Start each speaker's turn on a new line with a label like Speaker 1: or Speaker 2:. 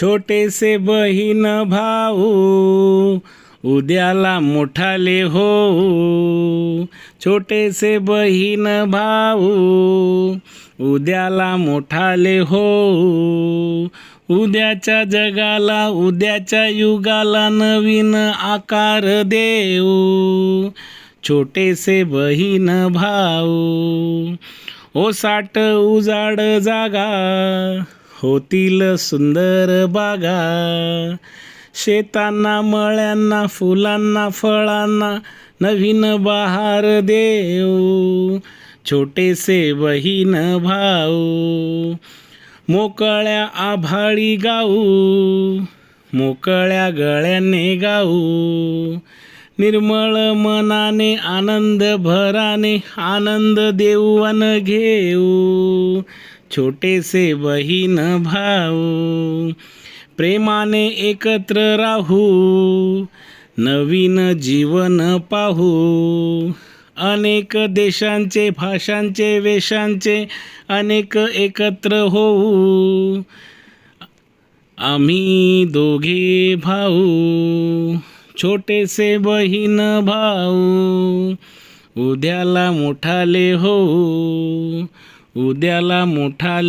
Speaker 1: छोटेसे बहीण भाऊ उद्याला मोठाले हो छोटेसे बहीण भाऊ उद्याला मोठाले हो उद्याच्या जगाला उद्याच्या युगाला नवीन आकार देऊ. छोटेसे बहीण भाऊ ओ साठ उजाड जागा. होतील सुंदर बागा. शेतांना मळ्यांना फुलांना फळांना नवीन बहार देऊ. छोटेसे बहीण भाऊ. मोकळ्या आभाळी गाऊ. मोकळ्या गळ्याने गाऊ. निर्मळ मनाने आनंद भराने आनंद देऊन घेऊ. छोटेसे बहीण भाऊ प्रेमाने एकत्र राहू नवीन जीवन पाहू। अनेक देशांचे भाषांचे वेशांचे अनेक एकत्र होऊ। आम्ही दोघे भाऊ छोटेसे बहीण भाऊ। उद्याला मोठाले होऊ। उद्याला मोठा